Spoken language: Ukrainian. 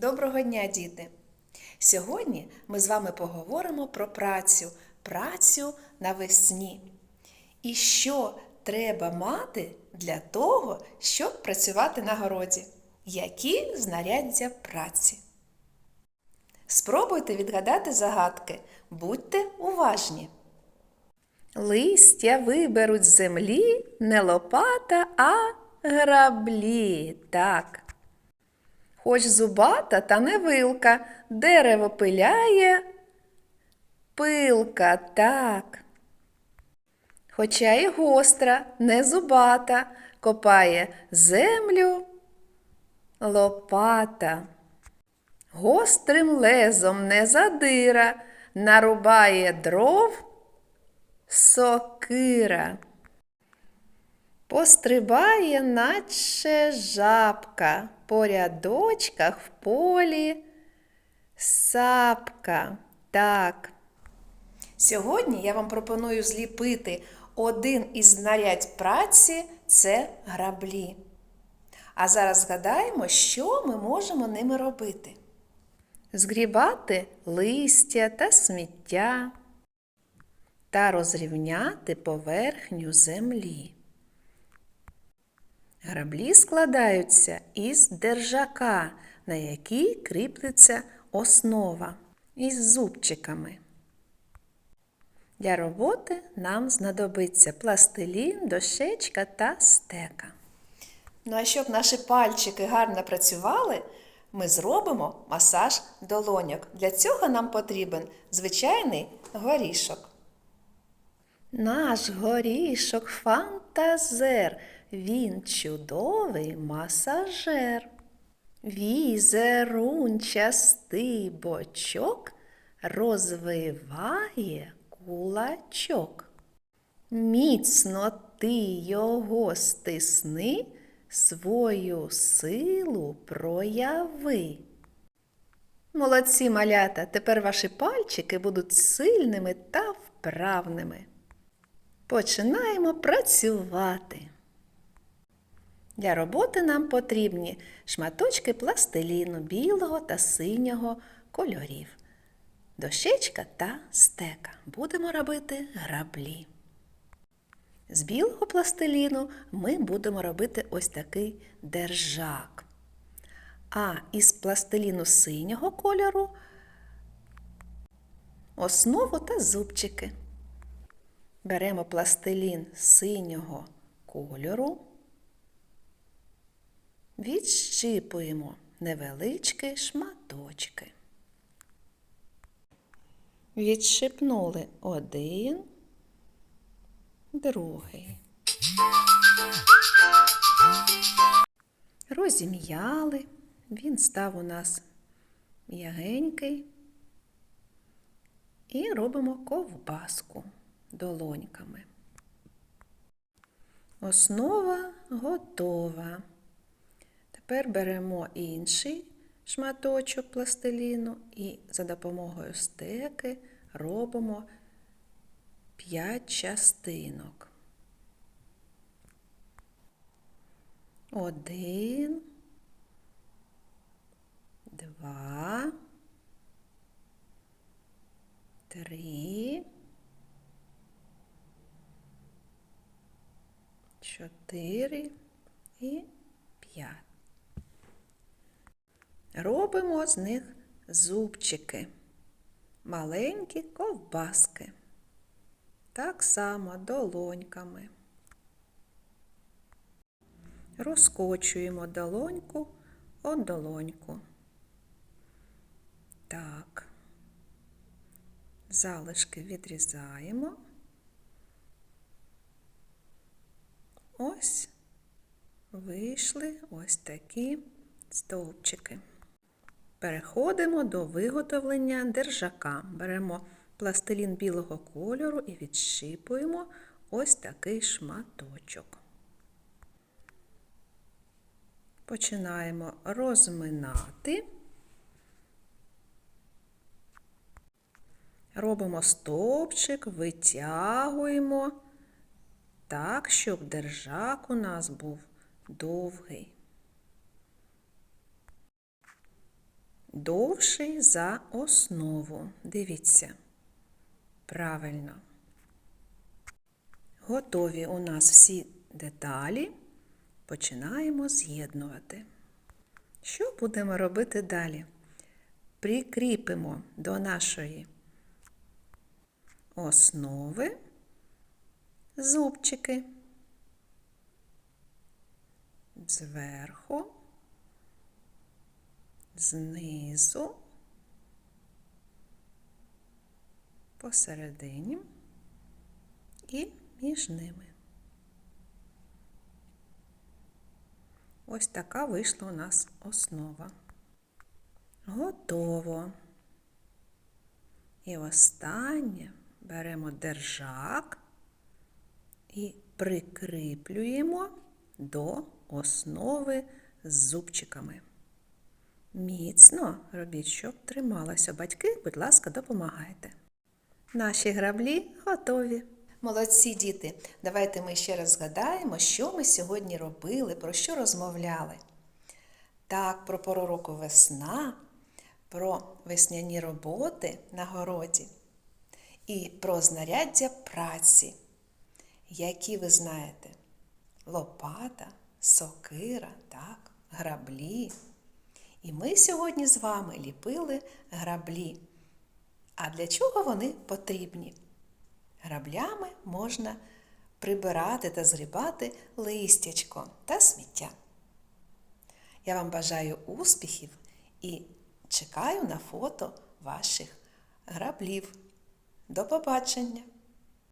Доброго дня, діти! Сьогодні ми з вами поговоримо про працю, працю навесні. І що треба мати для того, щоб працювати на городі? Які знаряддя праці? Спробуйте відгадати загадки, будьте уважні. Листя виберуть з землі не лопата, а граблі. Так. Хоч зубата, та не вилка, дерево пиляє пилка, так. Хоча і гостра, не зубата, копає землю лопата. Гострим лезом не задира, нарубає дров сокира. Пострибає, наче жабка, по рядочках в полі сапка. Так. Сьогодні я вам пропоную зліпити один із знарядь праці це граблі. А зараз згадаємо, що ми можемо ними робити. Згрібати листя та сміття та розрівняти поверхню землі. Граблі складаються із держака, на який кріплеться основа із зубчиками. Для роботи нам знадобиться пластилін, дощечка та стека. Ну а щоб наші пальчики гарно працювали, ми зробимо масаж долоньок. Для цього нам потрібен звичайний горішок. Наш горішок фантазер, він чудовий масажер. Візерунчастий бочок розвиває кулачок. Міцно ти його стисни, свою силу прояви. Молодці малята, тепер ваші пальчики будуть сильними та вправними. Починаємо працювати. Для роботи нам потрібні шматочки пластиліну білого та синього кольорів, дощечка та стека. Будемо робити граблі. З білого пластиліну ми будемо робити ось такий держак. А із пластиліну синього кольору основу та зубчики. Беремо пластилін синього кольору, відщипуємо невеличкі шматочки. Відщипнули один, другий. Розім'яли, він став у нас м'ягенький. І робимо ковбаску долоньками. Основа готова. Тепер беремо інший шматочок пластиліну і за допомогою стеки робимо 5 частинок. Один, два, три, чотири і п'ять. Робимо з них зубчики, маленькі ковбаски. Так само долоньками. Розкочуємо долоньку от долоньку. Так. Залишки відрізаємо. Ось вийшли ось такі стовпчики. Переходимо до виготовлення держака. Беремо пластилін білого кольору і відщипуємо ось такий шматочок. Починаємо розминати. Робимо стовпчик, витягуємо так, щоб держак у нас був довгий. Довший за основу. Дивіться. Правильно. Готові у нас всі деталі. Починаємо з'єднувати. Що будемо робити далі? Прикріпимо до нашої основи зубчики зверху, знизу, посередині і між ними. Ось така вийшла у нас основа. Готово. І останнє беремо держак і прикріплюємо до основи з зубчиками. Міцно робіть, щоб трималося. Батьки, будь ласка, допомагайте. Наші граблі готові. Молодці діти! Давайте ми ще раз згадаємо, що ми сьогодні робили, про що розмовляли. Так, про пору року весна, про весняні роботи на городі і про знаряддя праці, які ви знаєте, лопата, сокира, так, граблі. І ми сьогодні з вами ліпили граблі. А для чого вони потрібні? Граблями можна прибирати та згрібати листячко та сміття. Я вам бажаю успіхів і чекаю на фото ваших граблів. До побачення!